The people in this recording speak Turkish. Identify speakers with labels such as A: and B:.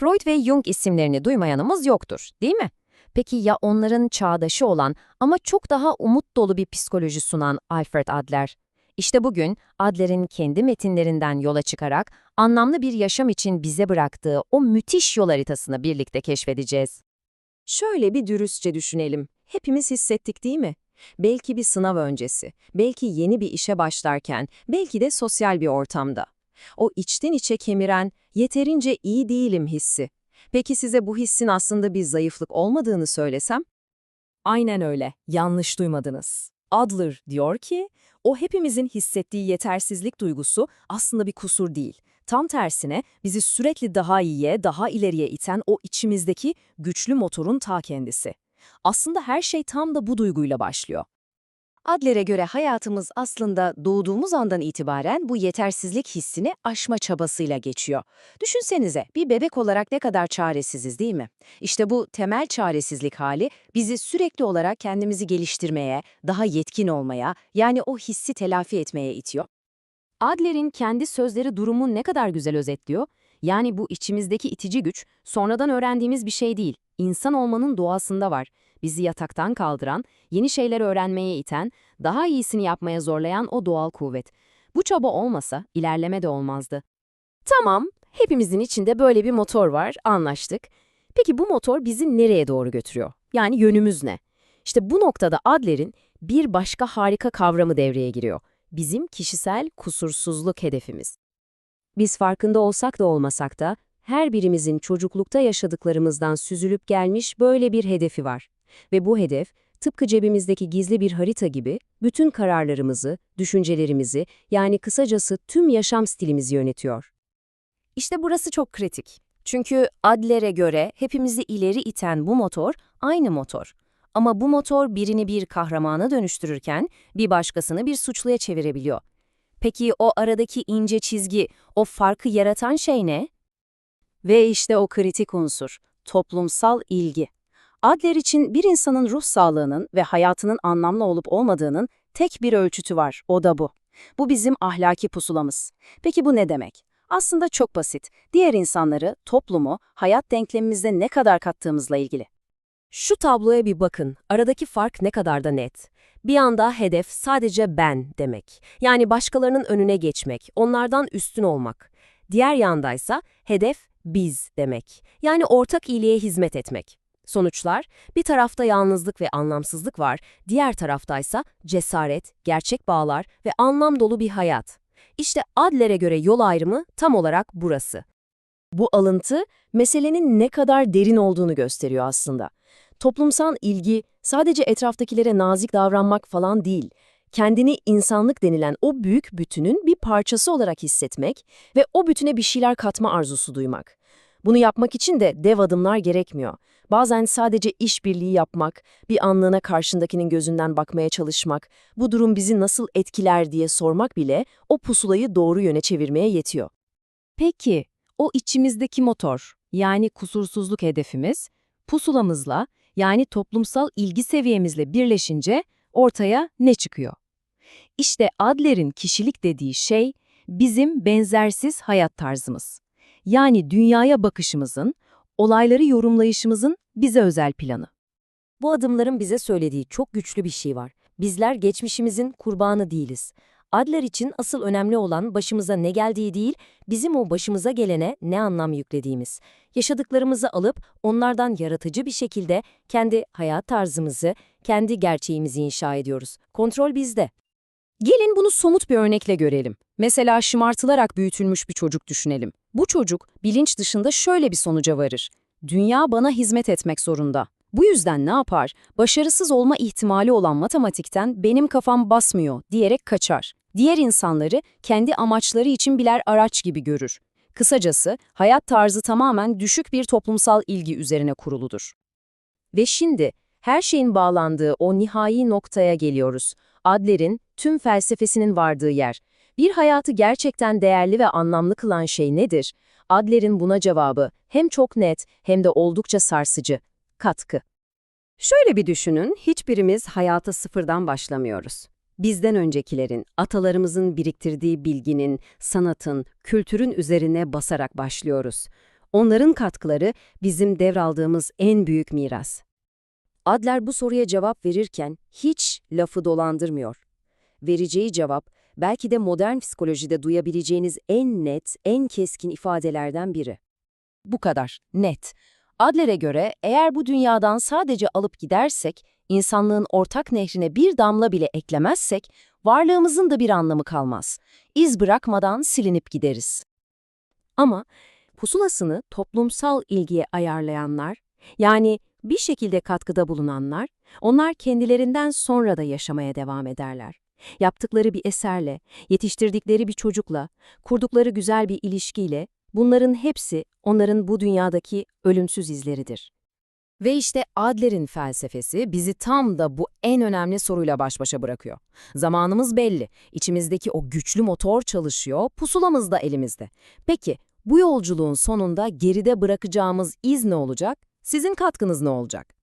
A: Freud ve Jung isimlerini duymayanımız yoktur, değil mi? Peki ya onların çağdaşı olan ama çok daha umut dolu bir psikoloji sunan Alfred Adler? İşte bugün Adler'in kendi metinlerinden yola çıkarak anlamlı bir yaşam için bize bıraktığı o müthiş yol haritasını birlikte keşfedeceğiz.
B: Şöyle bir dürüstçe düşünelim. Hepimiz hissettik değil mi? Belki bir sınav öncesi, belki yeni bir işe başlarken, belki de sosyal bir ortamda. O içten içe kemiren, yeterince iyi değilim hissi. Peki size bu hissin aslında bir zayıflık olmadığını söylesem? Aynen öyle, yanlış duymadınız. Adler diyor ki, o hepimizin hissettiği yetersizlik duygusu aslında bir kusur değil. Tam tersine bizi sürekli daha iyiye, daha ileriye iten o içimizdeki güçlü motorun ta kendisi. Aslında her şey tam da bu duyguyla başlıyor. Adler'e göre hayatımız aslında doğduğumuz andan itibaren bu yetersizlik hissini aşma çabasıyla geçiyor. Düşünsenize bir bebek olarak ne kadar çaresiziz değil mi? İşte bu temel çaresizlik hali bizi sürekli olarak kendimizi geliştirmeye, daha yetkin olmaya, yani o hissi telafi etmeye itiyor. Adler'in kendi sözleri durumu ne kadar güzel özetliyor. Yani bu içimizdeki itici güç sonradan öğrendiğimiz bir şey değil, insan olmanın doğasında var. Bizi yataktan kaldıran, yeni şeyler öğrenmeye iten, daha iyisini yapmaya zorlayan o doğal kuvvet. Bu çaba olmasa ilerleme de olmazdı. Tamam, hepimizin içinde böyle bir motor var, anlaştık. Peki bu motor bizi nereye doğru götürüyor? Yani yönümüz ne? İşte bu noktada Adler'in bir başka harika kavramı devreye giriyor. Bizim kişisel kusursuzluk hedefimiz. Biz farkında olsak da olmasak da her birimizin çocuklukta yaşadıklarımızdan süzülüp gelmiş böyle bir hedefi var. Ve bu hedef, tıpkı cebimizdeki gizli bir harita gibi, bütün kararlarımızı, düşüncelerimizi, yani kısacası tüm yaşam stilimizi yönetiyor. İşte burası çok kritik. Çünkü Adler'e göre hepimizi ileri iten bu motor, aynı motor. Ama bu motor birini bir kahramana dönüştürürken, bir başkasını bir suçluya çevirebiliyor. Peki o aradaki ince çizgi, o farkı yaratan şey ne? Ve işte o kritik unsur, toplumsal ilgi. Adler için bir insanın ruh sağlığının ve hayatının anlamlı olup olmadığının tek bir ölçütü var, o da bu. Bu bizim ahlaki pusulamız. Peki bu ne demek? Aslında çok basit. Diğer insanları, toplumu, hayat denklemimizde ne kadar kattığımızla ilgili. Şu tabloya bir bakın, aradaki fark ne kadar da net. Bir anda hedef sadece ben demek. Yani başkalarının önüne geçmek, onlardan üstün olmak. Diğer yandaysa hedef biz demek. Yani ortak iyiliğe hizmet etmek. Sonuçlar, bir tarafta yalnızlık ve anlamsızlık var, diğer taraftaysa cesaret, gerçek bağlar ve anlam dolu bir hayat. İşte Adler'e göre yol ayrımı tam olarak burası. Bu alıntı, meselenin ne kadar derin olduğunu gösteriyor aslında. Toplumsal ilgi sadece etraftakilere nazik davranmak falan değil, kendini insanlık denilen o büyük bütünün bir parçası olarak hissetmek ve o bütüne bir şeyler katma arzusu duymak. Bunu yapmak için de dev adımlar gerekmiyor. Bazen sadece işbirliği yapmak, bir anlığına karşındakinin gözünden bakmaya çalışmak, bu durum bizi nasıl etkiler diye sormak bile o pusulayı doğru yöne çevirmeye yetiyor. Peki, o içimizdeki motor, yani kusursuzluk hedefimiz, pusulamızla, yani toplumsal ilgi seviyemizle birleşince ortaya ne çıkıyor? İşte Adler'in kişilik dediği şey, bizim benzersiz hayat tarzımız. Yani dünyaya bakışımızın, olayları yorumlayışımızın bize özel planı. Bu adımların bize söylediği çok güçlü bir şey var. Bizler geçmişimizin kurbanı değiliz. Adler için asıl önemli olan başımıza ne geldiği değil, bizim o başımıza gelene ne anlam yüklediğimiz. Yaşadıklarımızı alıp onlardan yaratıcı bir şekilde kendi hayat tarzımızı, kendi gerçeğimizi inşa ediyoruz. Kontrol bizde. Gelin bunu somut bir örnekle görelim. Mesela şımartılarak büyütülmüş bir çocuk düşünelim. Bu çocuk bilinç dışında şöyle bir sonuca varır. Dünya bana hizmet etmek zorunda. Bu yüzden ne yapar? Başarısız olma ihtimali olan matematikten benim kafam basmıyor diyerek kaçar. Diğer insanları kendi amaçları için birer araç gibi görür. Kısacası hayat tarzı tamamen düşük bir toplumsal ilgi üzerine kuruludur. Ve şimdi her şeyin bağlandığı o nihai noktaya geliyoruz. Adler'in tüm felsefesinin vardığı yer. Bir hayatı gerçekten değerli ve anlamlı kılan şey nedir? Adler'in buna cevabı hem çok net hem de oldukça sarsıcı. Katkı. Şöyle bir düşünün, hiçbirimiz hayata sıfırdan başlamıyoruz. Bizden öncekilerin, atalarımızın biriktirdiği bilginin, sanatın, kültürün üzerine basarak başlıyoruz. Onların katkıları bizim devraldığımız en büyük miras.
C: Adler bu soruya cevap verirken hiç lafı dolandırmıyor. Vereceği cevap belki de modern psikolojide duyabileceğiniz en net, en keskin ifadelerden biri.
A: Bu kadar, net. Adler'e göre eğer bu dünyadan sadece alıp gidersek, insanlığın ortak nehrine bir damla bile eklemezsek, varlığımızın da bir anlamı kalmaz. İz bırakmadan silinip gideriz.
B: Ama pusulasını toplumsal ilgiye ayarlayanlar, yani bir şekilde katkıda bulunanlar, onlar kendilerinden sonra da yaşamaya devam ederler. Yaptıkları bir eserle, yetiştirdikleri bir çocukla, kurdukları güzel bir ilişkiyle, bunların hepsi onların bu dünyadaki ölümsüz izleridir.
A: Ve işte Adler'in felsefesi bizi tam da bu en önemli soruyla baş başa bırakıyor. Zamanımız belli, içimizdeki o güçlü motor çalışıyor, pusulamız da elimizde. Peki, bu yolculuğun sonunda geride bırakacağımız iz ne olacak? Sizin katkınız ne olacak?